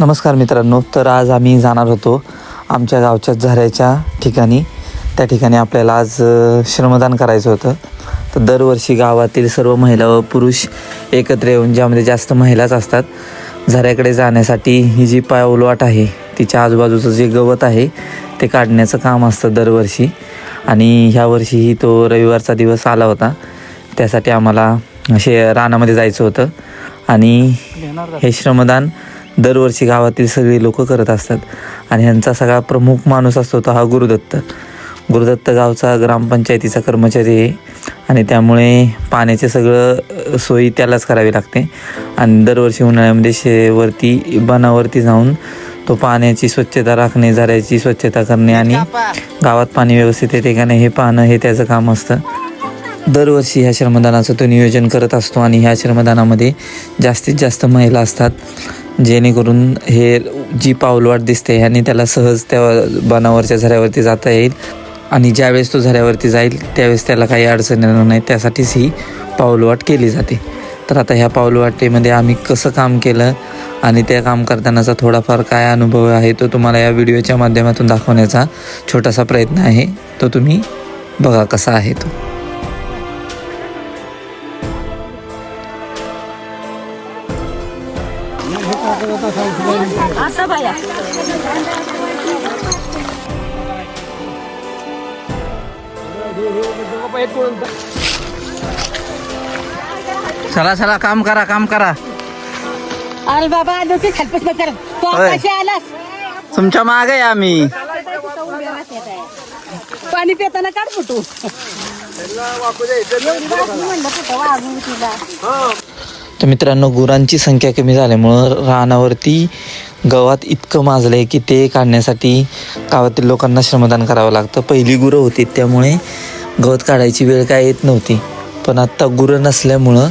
नमस्कार मित्रांनो तर आज आम्ही जाणार होतो आमच्या गावच्या झऱ्याच्या ठिकाणी. त्या ठिकाणी आपल्याला आज श्रमदान करायचं होतं. तर दरवर्षी गावातील सर्व महिला व पुरुष एकत्र येऊन ज्यामध्ये जास्त महिलाच असतात झऱ्याकडे जाण्यासाठी ही जी पायउलवाट आहे तिच्या आजूबाजूचं जे गवत आहे ते काढण्याचं काम असतं दरवर्षी. आणि ह्या वर्षीही तो रविवारचा दिवस आला होता. त्यासाठी आम्हाला असे रानामध्ये जायचं होतं. आणि हे श्रमदान दरवर्षी गावातील सगळी लोक करत असतात. आणि ह्यांचा सगळा प्रमुख माणूस असतो तो हा गुरुदत्त. गुरुदत्त गावचा ग्रामपंचायतीचा कर्मचारी आहे. आणि त्यामुळे पाण्याचे सगळं सोयी त्यालाच करावी लागते. आणि दरवर्षी उन्हाळ्यामध्ये शेवरती बनावरती जाऊन तो पाण्याची स्वच्छता राखणे झऱ्याची स्वच्छता करणे आणि गावात पाणी व्यवस्थित येते का नाही हे पाहणं हे त्याचं काम असतं. दरवर्षी ह्या श्रमदानाचं तो नियोजन करत असतो आणि ह्या श्रमदानामध्ये जास्तीत जास्त महिला असतात. जेणेकरून हे जी पाऊलवाट दिसते ह्याने त्याला सहज त्या बनावरच्या झऱ्यावरती जाता येईल. आणि ज्यावेळेस तो झऱ्यावरती जाईल त्यावेळेस त्याला काही अडचण येणार नाही. त्यासाठीच ही पाऊलवाट केली जाते. तर आता ह्या पाऊलवाटेमध्ये आम्ही कसं काम केलं आणि त्या काम करतानाचा थोडाफार काय अनुभव आहे तो तुम्हाला या व्हिडिओच्या माध्यमातून दाखवण्याचा छोटासा प्रयत्न आहे. तो तुम्ही बघा कसा आहे तो. चला चला काम करा काम करा. अरे बाबा आलो की खालपास न कर. तू होय. कशी आलास? तुमच्या मागे आहे आम्ही. पाणी पिताना काढ फुटू. म्हणलं कुठं वागू तिला तर मित्रांनो गुरांची संख्या कमी झाल्यामुळं रानावरती गवत इतकं माजलं आहे की ते काढण्यासाठी गावातील लोकांना श्रमदान करावं लागतं. पहिली गुरं होती त्यामुळे गवत काढायची वेळ काय येत नव्हती. पण आत्ता गुरं नसल्यामुळं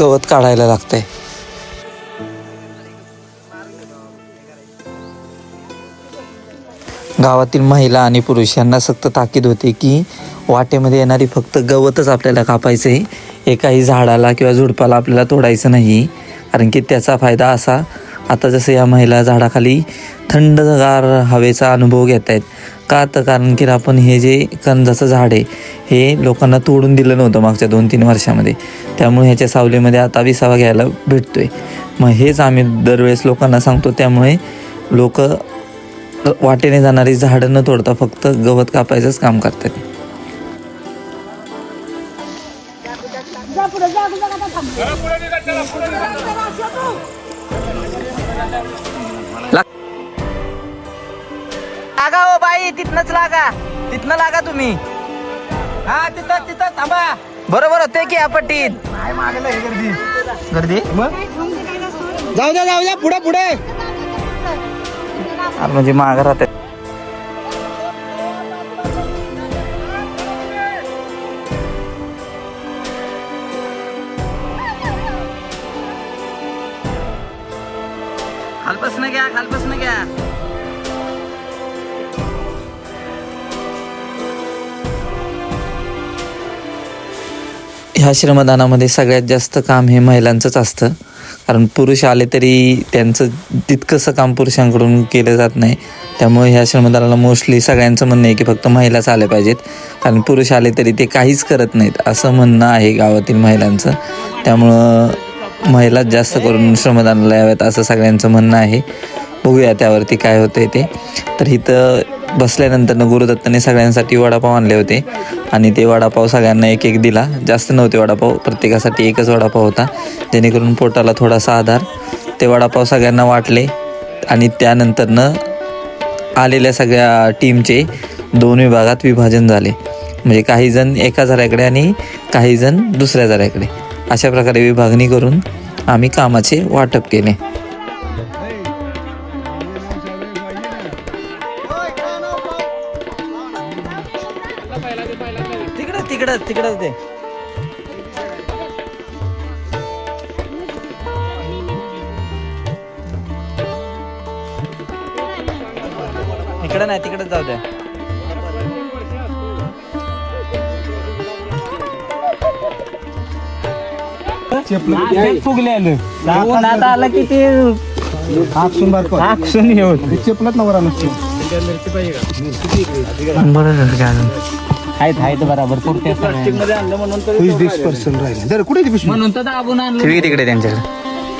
गवत काढायला लागतंय. गावातील महिला आणि पुरुष यांना सक्त ताकीद होते की वाटेमध्ये येणारी फक्त गवतच आपल्याला कापायचं आहे एकाही झाडाला किंवा झुडपाला आपल्याला तोडायचं नाही. कारण की त्याचा फायदा असा आता जसं या महिला झाडाखाली थंडगार हवेचा अनुभव घेत आहेत. का तर कारण की आपण हे जे कंजाचं झाड आहे हे लोकांना तोडून दिलं नव्हतं मागच्या दोन तीन वर्षामध्ये. त्यामुळे ह्याच्या सावलीमध्ये आता विसावा घ्यायला भेटतो आहे मग हेच आम्ही दरवेळेस लोकांना सांगतो त्यामुळे लोक वाटेने जाणारी झाडं न तोडता फक्त गवत कापायचंच काम करतात. लागा हो बाई तिथनच लागा. तिथनं लागा तुम्ही. हा तिथं तिथं थांबा. बरोबर होते की या पट्टीत. काय मागेला हे गर्दी. गर्दी? मग? जाऊ द्या जाऊ द्या पुढे पुढे. म्हणजे मागं राहते बसणं घ्या खालपासून घ्या. ह्या श्रमदानामध्ये सगळ्यात जास्त काम हे महिलांचंच असतं. कारण पुरुष आले तरी त्यांचं तितकंसं काम पुरुषांकडून केलं जात नाही. त्यामुळे ह्या श्रमदानाला मोस्टली सगळ्यांचं म्हणणं आहे की फक्त महिलाच आल्या पाहिजेत. कारण पुरुष आले तरी ते काहीच करत नाहीत असं म्हणणं आहे गावातील महिलांचं. त्यामुळं महिलाच जास्त करून श्रमदानाला याव्यात असं सगळ्यांचं म्हणणं आहे. बघूया त्यावरती काय होतंय ते. तर इथं बसल्यानंतर गुरुदत्ताने सगळ्यांसाठी वडापाव आणले होते. आणि ते वडापाव सगळ्यांना एक एक दिला. जास्त नव्हते वडापाव. प्रत्येकासाठी एकच वडापाव होता. जेणेकरून पोटाला थोडासा आधार. ते वडापाव सगळ्यांना वाटले. आणि त्यानंतरनं आलेल्या सगळ्या टीमचे दोन विभागात विभाजन झाले. म्हणजे काही जण एका झऱ्याकडे आणि काही जण दुसऱ्या झऱ्याकडे. अशा प्रकारे विभागणी करून आम्ही कामाचे वाटप केले. तिकडं तिकडं तिकडंच ते इकडं नाही तिकडंच जाऊ द्या. चपलं फुगले आलं उन्हात आलं की ते आकसून बार कर. आकसून हे होत. चेपलत नवरा नसतो. आहेत आहेत बराबर. पुरते वीस वीस पर्सेंट राहिले. जर कुठे ती पिशवी? म्हणून तर दाबून आणलं ठेवी तिकडे त्यांच्याकडे.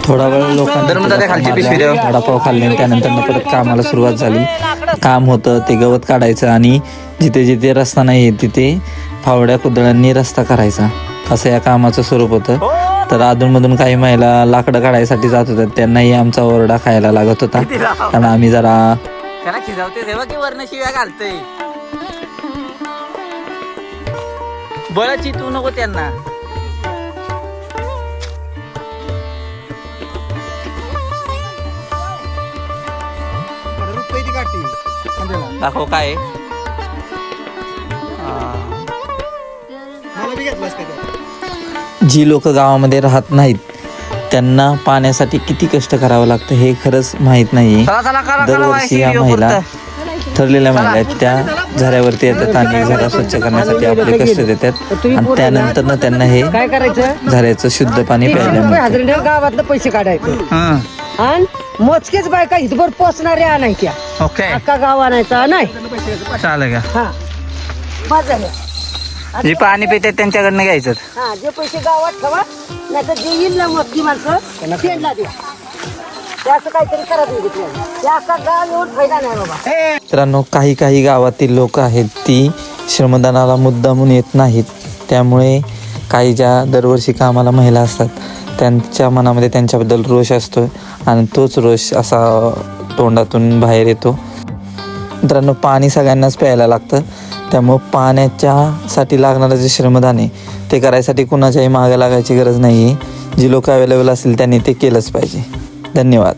थोडा वेळ लोकांना खालची पिशवी वडापाव खाल्ले त्यानंतर मग परत कामाला सुरुवात झाली. काम होतं ते गवत काढायचं आणि जिथे जिथे रस्ता नाही तिथे फावड्या कुदळांनी रस्ता करायचा. असं या कामाचं स्वरूप होतं. तर अधूनमधून काही महिला लाकडं काढायसाठी जात होत्या. त्यांनाही आमचा ओरडा खायला लागत होता. कारण आम्ही जरा त्याला खिजावते तेव्हा की वर्ण शिव्या घालतय? बळची तू नको त्यांना. दाखव काय मला बी घेतलास का त्या? जी लोक गावामध्ये राहत नाहीत त्यांना पाण्यासाठी किती कष्ट करावं लागतं हे खरंच माहीत नाही दरवर्षी या महिला ठरलेल्या महिला आहेत. त्या झऱ्यावरती येतात आणि झरा स्वच्छ करण्यासाठी आपले कष्ट देतात. आणि त्यानंतर त्यांना हे काय करायचं? झऱ्याचं शुद्ध पाणी प्यायला मिळतं. गावातलं पैसे काढायचे. आणि मोजकेच बायका हितभर पोचणाऱ्या आणायच्या. ओके. अख्खा गाव आणायचा नाही. चालेल का हा. बस झालं जे पाणी पितात त्यांच्याकडनं घ्यायचं. हा जे पैसे गावात ठेवा नाही तर जे येईल ना मोजकी माणसं त्यांना द्या. ते असं काहीतरी करा तुम्ही ते अख्खा गाव येऊन फायदा नाही बाबा. मित्रांनो काही काही गावातील लोक आहेत ती श्रमदानाला मुद्दामून येत नाहीत. त्यामुळे काही ज्या दरवर्षी कामाला महिला असतात त्यांच्या मनामध्ये त्यांच्याबद्दल रोष असतो आणि तोच रोष असा तोंडातून बाहेर येतो. मित्रांनो पाणी सगळ्यांनाच प्यायला लागतं. त्यामुळं पाण्याच्या साठी लागणारं जे श्रमदान आहे ते करायसाठी कुणाच्याही मागे लागायची गरज नाही आहे जी लोक अवेलेबल असतील त्यांनी ते केलंच पाहिजे. धन्यवाद.